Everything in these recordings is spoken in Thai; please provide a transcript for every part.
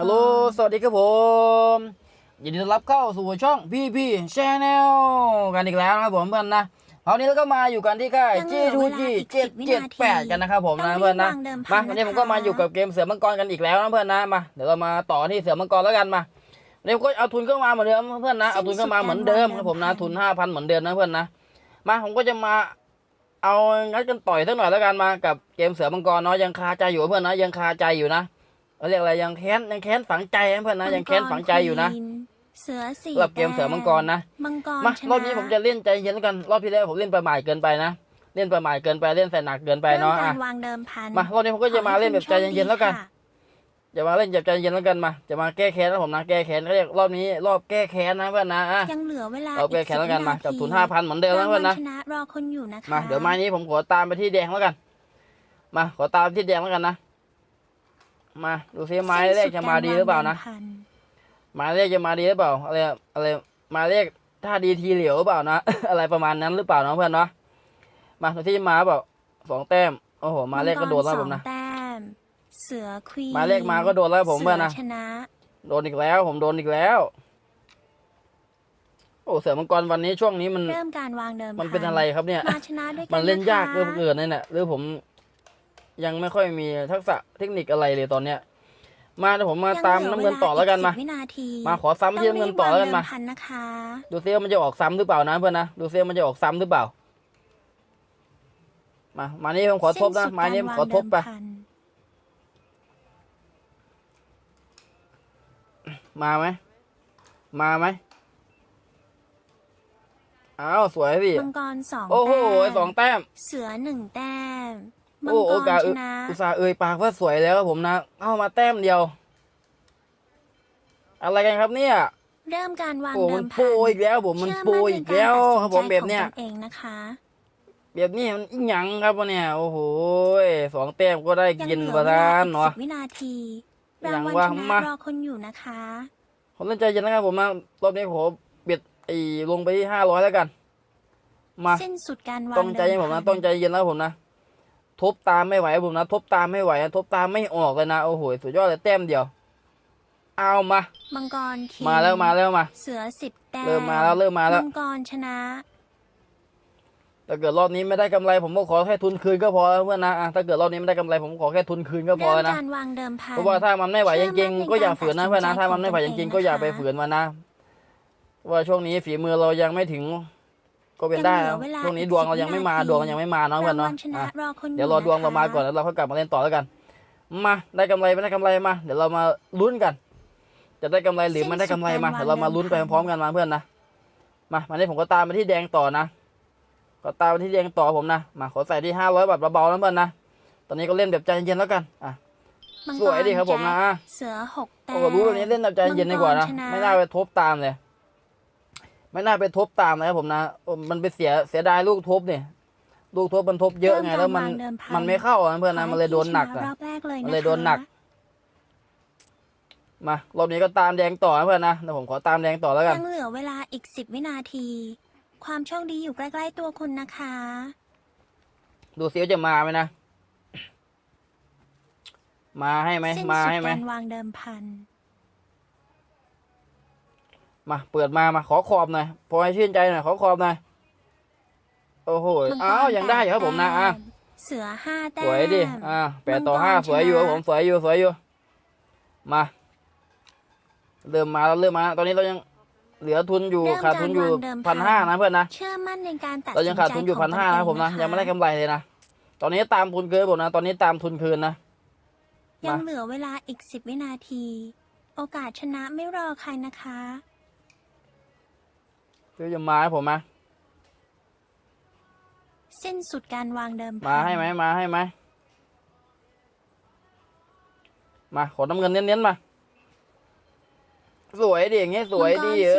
วัสดีครับผม ยินดีต้อนรับเข้าสู่ช่องพี่พี่ชแนลกันอีกแล้วนะครับผมเพื่อนนะคราวนี้เราก็มาอยู่กันที่ค่ายยังเหลือ G2G เวลาอีก10วินาที778กันนะครับผมต้นะองเพื่อนนะรีบวางเดิมพัมานวันนี้ผมก็นะคะมาอยู่กับเกมเสือมังกรกันอีกแล้วนะเพื่อนนะ มา เดี๋ยวเรามาต่อที่เสือมังกรแล้วกันมาเดี๋ยวก็เอาทุนเข้ามาเหมือนเดิมเพื่อนนะ เอาทุนเข้ามาเหมือนเดิมครับผมนะ ทุนห้าพันเหมือนเดิมนะเพื่อนนะ มาผมก็จะมาเอางัดกันต่อยสักหน่อยแล้วกันมากับเกมเสือมังกรเนาะยังคาใจอยู่เพื่อนนะยังคาใจอยู่นะ เขาเรียกอะไรยังแค้นยังแค้นฝังใจนะเพื่อนนะยังแค้นฝังใจอยู่นะมังกรควีเสือสีสำหรับเกมเสือมังกรนะมังกรมาชนะรอบนี้ผมจะเล่นใจเย็นแล้วกันรอบที่แล้วผมเล่นประมาทเกินไปนะเล่นประมาทเกินไปเล่นใส่หนักเกินไปเนาะริ่มอะการวางเดิมพันมารอบนี้ผมก็จะมาเล่นแบบใจเย็นๆแล้วกันค่ะจะมาเล่นแบบใจเย็นแล้วกันมาจะมาแก้แค้นนะผมนะแก้แค้นเขาเรียกรอบนี้รอบแก้แค้นนะเพื่อนนะอะยังเหลือเวลาเราแก้แค้นแล้วกันมากับทุนห้าพันเหมือนเดิมนะรางเพื่วัอนลนะชนะรอคนอยู่นะคะมาเดี๋ยวไม้นี้ผมขอตามไปที่แดงแล้วกัน มาขอตามที่แดงแล้วกันนะ มาดูซิไม้แรกจะมาดีหรือเปล่านะสิ้สุดกวงดิมพัไม้แรกจะมาดีหรือเปล่าอะไรอะไรไม้แรกถ้าดีทีเหลียวหรือเปล่านะ อะไรประมาณนั้นหรือเปล่าน้องเพื่อนเนาะมาดูที่มาเปล่าสองแต้มโอ้โหมาแรกก็โดนแล้วผมนะงกรสองแต้มเสือควีนมาแรกมาก็โดนแล้วผมเพื่อนนะสืชนะโดนอีกแล้ว ผมโดนอีกแล้วโอ้เสือมังกรวันนี้ช่วงนี้มันเริ่มการวางเดิมมันเป็นอะไรครับเนี่ยมาชนะด้วยกันมันเล่นะคะยากเกินเกินนั่นแหละหรือผม ยังไม่ค่อยมีทักษะเทคนิคอะไรเลยตอนเนี้ย มาเดี๋ยวผมมาตามน้ำเงินต่อแล้วกันมายังเหลือเวลอี10วินาทีมาขอซ้ำที่น้ำเงินต่อแล้วกันมาต้งรีบวงเดิพันนะคะดูซิว่ามันจะออกซ้ำหรือเปล่านะเพื่อนนะดูซิว่ามันจะออกซ้ำหรือเปล่า มามานี่ผมขอทบนะสิ้สุดไม้นี้ผมกขอรทบไปวางเดิมพันมาไหมมาไหมอ้าวสวยสิมังกรสองโอ้โหแต้มสองแต้ม เสือหนึ่งแต้ม มังโอ้กโอการสชนะอุตส่าห์เอ่ยปากว่าสวยแล้วครับผมนะเข้ามาแต้มเดียว อะไรกันครับเนี่ย เริ่มการวางโอ้เดิมันมโปพัรอีกแล้วผมมันโปรอีกแล้วครับผมแบบเนี้ยตัดสินใจของตนเองนะคะ แบบนี้มันอิหยังครับวะเนี่ย โอ้โหสองแต้มก็ได้ยังกินเหลือประเวลาทานอีกเนาะ สิบวินาทียัรางงวัลว่าชนะมารอคนอยู่นะคะ ผมตั้งใจเย็นนะครับผมมารอบนี้ผมเบียดไอ้ลงไปที่ห้าร้อยแล้วกัน มาสิ้นสุดการวางต้องใจเย็นผมนะต้องใจเย็นแล้วผมนะ ทบตามไม่ไหวผมนะ ทบตามไม่ไหวนะทบตามไม่ออกเลยนะโอ้โหสุดยอดเลยแต้มเดียว เอามามังกรคิงมาแล้วมาแล้วมา เสือสิบแต้มเริ่มมาแล้วเริ่มมาแล้วมังกรชนะถ้าเกิดรอบนี้ไม่ได้กำไรผมก็ขอแค่ทุนคืนก็พอแล้วเพื่อนนะอะถ้าเกิดรอบนี้ไม่ได้กำไรผมขอแค่ทุนคืนก็พอเริ่มแล้วนะการวางเดิมพันเพราะว่าถ้ามันไม่ไหวจริงๆก็อย่าฝืนนะเพื่อนนะเชื่ถ้าอมั่มันนในไม่ไหวการจตัดสินใจริงๆก็อย่าไปของตัวเองฝืนมันนะ ว่าช่วงนี้ฝีมือเรายังไม่ถึง ก็เป็นได้ยังเหลืนะอเวลาช่วงนี้อีกดวงเรา10ยังไม่มาวินาทีดวงเรายังไม่มาเนาะเพื่อนรางวัเนาะลชนะอะรอคนอยู่เดี๋ยวรอดวงนะคะเรามาก่อนแล้วเราค่อยกลับมาเล่นต่อแล้วกัน มาได้กำไรไม่ได้กำไรมา เดี๋ยวเรามาลุ้นกัน จะได้กำไรหรือไม่ได้กำไรมาเดี๋ยวเรามาลุ้นไปพร้อมๆกันมาเพื่อนนะมาวันนี้ผมก็ตามไปที่แดงต่อนะ ก็ตามไปที่แดงต่อผมนะมาขอใส่ที่ห้าร้อยบาทเบาๆนะเพื่อนนะตอนนี้ก็เล่นแบบใจเย็นๆแล้วกันอะมังกสวยดีครับผมนะแจ็คเสือหกแต้โอ้มโหรู้แบบนี้เล่นแบบใจเย็นดีกว่านะมังกรชนะไม่น่าไปทบตามเลย ไม่น่าไปทบตามนะครับผมนะโอ้มันไปเสียเสียดายลูกทบเนี่ยลูกทบมันทบเยอะไงแล้วมันเริ่มการวางเดิมพันมันไม่เข้าอะเพื่อนนะมันเลยโดนหนักขออะให้พี่ชรอบแรกเลยมันเลยะคะโดนหนัก มารอบนี้ก็ตามแดงต่อนะเพื่อนนะเดี๋ยวผมขอตามแดงต่อแล้วกันยังเหลือเวลาอีกสิบวินาที ความโชคดีอยู่ใกล้ๆตัวคุณนะคะ ดูซิว่าจะมาไหมนะมาให้ไหมสิ้นมาสุดให้ไหมการวางเดิมพัน มาเปิดมามาขอขอบหน่อยพอให้ชื่นใจหน่อยขอขอบหน่อยโอ้โหมังกรอ้าวยังได้อยู่ครับผมนะอะแต้มเสือห้าแต้มสวยดิอ่าแปดต่อมังกรห้าสวยอยู่ครับชนะผมสวยอยู่สวยอยู่ มา เริ่มมาแล้วเริ่มมา ตอนนี้เรายังเหลือทุนอยู่เริ่มขาดทุนอยู่การวางเดิมพัพันนห้านะเพื่อนนะเชื่อมั่นในการตัดเราสิยังนใจขาดทุนอยู่ขพังนตัวห้าเองนะผมนะคยังไม่ได้กำไรเลยนะตอนนี้ตามทุนคืนผมนะตอนนี้ตามทุนคืนนะยังมาเหลือเวลาอีกสิบวินาที โอกาสชนะไม่รอใครนะคะ คือจะมาให้ผมมา สิ้นสุดการวางเดิมพันมาให้ไหมมาให้ไหมมาขอน้ำเงินเน้นๆมา สวยดิอย่างเงี้ยสวยดีเอ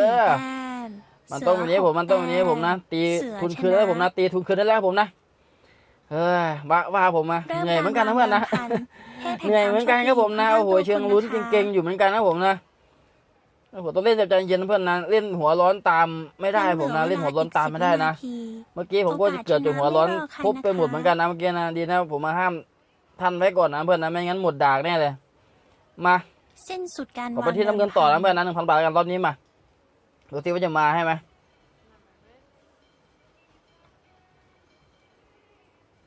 มังกรสี่แต้มอมันต้องแบบนี้ผมมันต้องแบบนี้ผมนะ ตีเสือทุนคืนแล้วผมนะตีทุนคืนได้แล้วผมนะเฮ้ยว่าว่าผมมาริ่เหนื่อยเหมือนกันนะเพื่อนนะการวางดิมพันเหนื่อยเหมือนกันครับผมนะโอ้โหเชิงลุ้นเก่งๆอยู่เหมือนกันนะผมนะ โอ้โหต้องเล่นแบบใจเย็นนะเพื่อนนะเล่นหัวร้อนตามไม่ได้ผมนะเล่นหัวร้อนตามไม่ได้นะ เมื่อกี้ผมก็เกิดจากหัวร้อนพบไปหมดเหมือนกันนะเมื่อกี้นะดีนะผมมาห้ามท่านไว้ก่อนนะเพื่อนนะไม่งั้นหมดดากแน่เลย มาสิ้นสุดการขอไปที่น้ำเงินต่อนะเพื่อนนะหนึ่งพันบาทแล้วกันรอบนี้มาดูซิว่าจะมาให้ไหม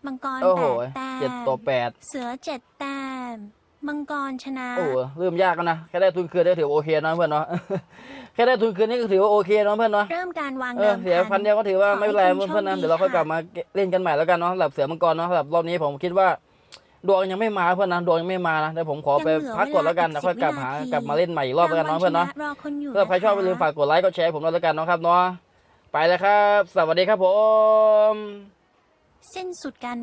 มังกรโอ้โหแปดแต้มเจ็ดต่อแปดเสือเจ็ดแต้ม มังกรชนะ โอ้โหเริ่มยากแล้วนะ แค่ได้ทุนคืนได้ถือว่าโอเคนะเพื่อนเนาะ แค่ได้ทุนคืนนี่ก็ถือว่าโอเคเนาะเพื่อนเนาะ เริ่มการวางเอเดิอมเสียพันเดียวก็ถือว่าไม่เป็นไรขอให้คุณเพื่อนๆนะโชคเดี๋ยวเราค่อยกลับค่ะมาเล่นกันใหม่แล้วกันเนาะสำหรับเสือมังกรเนาะสำหรับรอบนี้ผมคิดว่าดวงยังไม่มาเพื่อนนะดวงยังไม่มานะเดี๋ยวผมขอไปยังเหลือพักก่อนแล้วกันเวเดี๋ยวลาค่อยกลับหาสิบวินาทีกลับมาเล่นใหม่อีกรอบแล้วกันเนาะเพื่อนเนาะรอคุณอยู่เพื่อใครชอบนะะอย่าลืมฝากกดไลค์กดแชร์ให้ผมด้วยแล้วกันเนาะครับเนาะไปแล้วครับ สวัสดีครับผมสิ้นสุดการ